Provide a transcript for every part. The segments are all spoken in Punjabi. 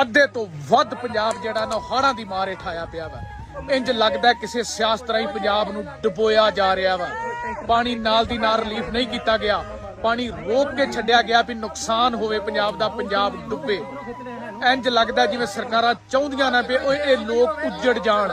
ਅੱਧੇ ਤੋਂ ਵੱਧ ਪੰਜਾਬ ਜਿਹੜਾ ਨਾ ਹੜ੍ਹਾਂ ਦੀ ਮਾਰ ਹੇਠ ਪਿਆ ਵਾ। ਇੰਜ ਲੱਗਦਾ ਕਿਸੇ ਸਿਆਸਤ ਰਾਹੀਂ ਪੰਜਾਬ ਨੂੰ ਡੁਬੋਇਆ ਜਾ ਰਿਹਾ ਵਾ। ਪਾਣੀ ਨਾਲ ਦੀ ਨਾਲ ਰਿਲੀਫ ਨਹੀਂ ਕੀਤਾ ਗਿਆ। ਪਾਣੀ ਰੋਕ ਕੇ ਛੱਡਿਆ ਗਿਆ ਵੀ ਨੁਕਸਾਨ ਹੋਵੇ, ਪੰਜਾਬ ਦਾ ਪੰਜਾਬ ਡੁੱਬੇ। ਇੰਜ ਲੱਗਦਾ ਜਿਵੇਂ ਸਰਕਾਰਾਂ ਚਾਹੁੰਦੀਆਂ ਨਾ ਵੀ ਉਹ ਇਹ ਲੋਕ ਉੱਜੜ ਜਾਣ।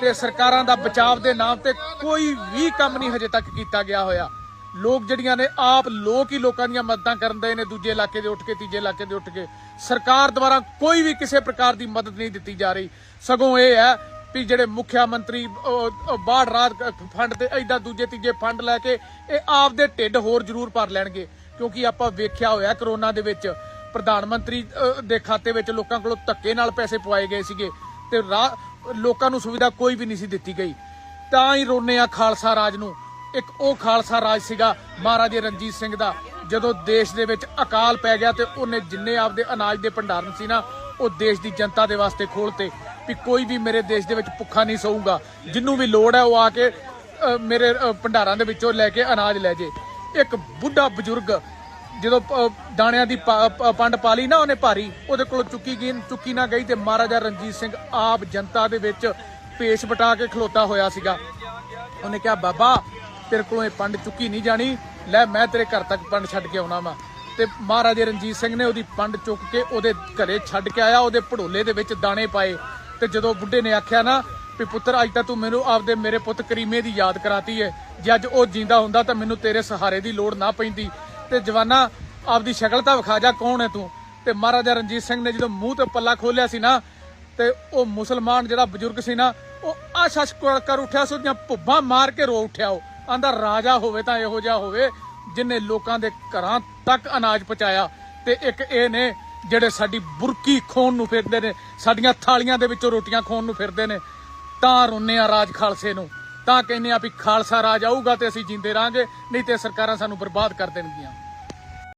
ਤੇ ਸਰਕਾਰਾਂ ਦਾ ਬਚਾਵ ਦੇ ਨਾਮ ਤੇ ਕੋਈ ਵੀ ਕੰਮ ਨਹੀਂ ਹਜੇ ਤੱਕ ਕੀਤਾ ਗਿਆ ਹੋਇਆ। ਲੋਕ ਜਿਹੜੀਆਂ ਨੇ, ਆਪ ਲੋਕ ਹੀ ਲੋਕਾਂ ਦੀਆਂ ਮਦਦਾਂ ਕਰਨ ਦੇ ਨੇ, ਦੂਜੇ ਇਲਾਕੇ ਦੇ ਉੱਠ ਕੇ, ਤੀਜੇ ਇਲਾਕੇ ਦੇ ਉੱਠ ਕੇ। ਸਰਕਾਰ ਦੁਆਰਾ ਕੋਈ ਵੀ ਕਿਸੇ ਪ੍ਰਕਾਰ ਦੀ ਮਦਦ ਨਹੀਂ ਦਿੱਤੀ ਜਾ ਰਹੀ। ਸਗੋਂ ਇਹ ਹੈ ਵੀ ਜਿਹੜੇ ਮੁੱਖਿਆ ਮੰਤਰੀ, ਉਹ- ਉਹ ਬਾੜ ਰਾਤ ਫੰਡ ਤੇ ਐਦਾਂ ਦੂਜੇ, ਤੀਜੇ ਫੰਡ ਲੈ ਕੇ, ਇਹ ਆਪ ਦੇ ਢਿੱਡ ਹੋਰ ਜ਼ਰੂਰ ਭਰ ਲੈਣਗੇ। ਕਿਉਂਕਿ ਆਪਾਂ ਵੇਖਿਆ ਹੋਇਆ ਕਰੋਨਾ ਦੇ ਵਿੱਚ, ਪ੍ਰਧਾਨ ਮੰਤਰੀ ਦੇ ਖਾਤੇ ਵਿੱਚ ਲੋਕਾਂ ਕੋਲੋਂ ਧੱਕੇ ਨਾਲ ਪੈਸੇ ਪਵਾਏ ਗਏ ਸੀਗੇ ਤੇ ਰਾ- ਲੋਕਾਂ ਨੂੰ ਸੁਵਿਧਾ ਕੋਈ ਵੀ ਨਹੀਂ ਸੀ ਦਿੱਤੀ ਗਈ। ਤਾਂ ਹੀ ਰੋਨੇ ਆ ਖਾਲਸਾ ਰਾਜ ਨੂੰ। ਇੱਕ ਉਹ ਖਾਲਸਾ ਰਾਜ ਸੀਗਾ ਮਹਾਰਾਜੇ ਰਣਜੀਤ ਸਿੰਘ ਦਾ, ਜਦੋਂ ਦੇਸ਼ ਦੇ ਵਿੱਚ ਅਕਾਲ ਪੈ ਗਿਆ ਤੇ ਉਹਨੇ ਜਿੰਨੇ ਆਪਦੇ ਅਨਾਜ ਦੇ ਭੰਡਾਰਨ ਸੀ ਨਾ, ਉਹ ਦੇਸ਼ ਦੀ ਜਨਤਾ ਦੇ ਵਾਸਤੇ ਖੋਲਤੇ ਵੀ ਕੋਈ ਵੀ ਮੇਰੇ ਦੇਸ਼ ਦੇ ਵਿੱਚ ਭੁੱਖਾ ਨਹੀਂ ਸੌਊਗਾ ਜਿੰਨੂੰ ਵੀ ਲੋੜ ਹੈ ਉਹ ਆ ਕੇ ਮੇਰੇ ਭੰਡਾਰਾਂ ਦੇ ਵਿੱਚੋਂ ਲੈ ਕੇ ਅਨਾਜ ਲੈ ਜੇ। ਇੱਕ ਬੁੱਢਾ ਬਜ਼ੁਰਗ ਜਦੋਂ ਦਾਣਿਆਂ ਦੀ ਪਾ- ਪੰਡ ਪਾ ਲਈ ਨਾ ਉਹਨੇ ਭਾਰੀ, ਉਹਦੇ ਕੋਲ ਚੁੱਕੀ ਗਈ ਚੁੱਕੀ ਨਾ ਗਈ ਤੇ ਮਹਾਰਾਜਾ ਰਣਜੀਤ ਸਿੰਘ ਆਪ ਜਨਤਾ ਦੇ ਵਿੱਚ ਪੇਸ਼ ਬਟਾ ਕੇ ਖਲੋਤਾ ਹੋਇਆ ਸੀਗਾ। ਉਹਨੇ ਕਿਹਾ, ਬਾਬਾ ਤੇਰੇ ਕੋਲੋਂ ਇਹ ਪੰਡ ਚੁੱਕੀ ਨਹੀਂ ਜਾਣੀ। ਲੈ, ਮੈਂ ਤੇਰੇ ਘਰ ਤੱਕ ਪੰਡ ਛੱਡ ਕੇ ਆਉਣਾ ਵਾ। ਤੇ ਮਹਾਰਾਜੇ ਰਣਜੀਤ ਸਿੰਘ ਨੇ ਉਹਦੀ ਪੰਡ ਚੁੱਕ ਕੇ ਉਹਦੇ ਘਰੇ ਛੱਡ ਕੇ ਆਇਆ, ਉਹਦੇ ਭੜੋਲੇ ਦੇ ਵਿੱਚ ਦਾਣੇ ਪਾਏ। ਤੇ ਜਦੋਂ ਬੁੱਢੇ ਨੇ ਆਖਿਆ ਨਾ ਵੀ, ਪੁੱਤਰ, ਅੱਜ ਤਾਂ ਤੂੰ ਮੈਨੂੰ ਆਪਦੇ ਮੇਰੇ ਪੁੱਤ ਕਰੀਮੇ ਦੀ ਯਾਦ ਕਰਾਤੀ ਹੈ ਜੇ ਅੱਜ ਉਹ ਜਿੰਦਾ ਹੁੰਦਾ ਤਾਂ ਮੈਨੂੰ ਤੇਰੇ ਸਹਾਰੇ ਦੀ ਲੋੜ ਨਾ ਪੈਂਦੀ। ਤੇ ਜਵਾਨਾ, ਆਪਦੀ ਸ਼ਕਲ ਤਾਂ ਵਿਖਾ ਜਾ, ਕੌਣ ਹੈ ਤੂੰ? ਤੇ ਮਹਾਰਾਜਾ ਰਣਜੀਤ ਸਿੰਘ ਨੇ ਜਦੋਂ ਮੂੰਹ ਤੇ ਪੱਲਾ ਖੋਲਿਆ ਸੀ ਨਾ, ਤੇ ਉਹ ਮੁਸਲਮਾਨ ਜਿਹੜਾ ਬਜ਼ੁਰਗ ਸੀ ਨਾ, ਉਹ ਆਸ਼ਾਸ਼ ਕਰ ਉੱਠਿਆ ਸੀ, ਉਹਦੀਆਂ ਭੁੱਬਾਂ ਮਾਰ ਕੇ ਰੋ ਉੱਠਿਆ ਉਹ। ਆਂਦਾ ਰਾਜਾ ਹੋਵੇ ਤਾਂ ਇਹੋ ਜਿਹਾ ਹੋਵੇ ਜਿਨੇ ਲੋਕਾਂ ਦੇ ਘਰਾਂ ਤੱਕ ਅਨਾਜ ਪਹੁੰਚਾਇਆ। ਤੇ ਇੱਕ ਇਹ ਨੇ ਜਿਹੜੇ ਸਾਡੀ ਬੁਰਕੀ ਖੋਣ ਨੂੰ ਫਿਰਦੇ ਨੇ, ਸਾਡੀਆਂ ਥਾਲੀਆਂ ਦੇ ਵਿੱਚੋਂ ਰੋਟੀਆਂ ਖੋਣ ਨੂੰ ਫਿਰਦੇ ਨੇ, ਤਾਂ ਰੋਨੇ ਆ ਰਾਜ ਖਾਲਸੇ ਨੂੰ। ਤਾਂ ਕਹਿੰਦੇ ਆ ਵੀ ਖਾਲਸਾ ਰਾਜ ਆਊਗਾ ਤੇ ਅਸੀਂ ਜਿੰਦੇ ਰਾਂਗੇ ਨਹੀਂ ਤੇ ਸਰਕਾਰਾਂ ਸਾਨੂੰ ਬਰਬਾਦ ਕਰ ਦੇਣਗੀਆਂ।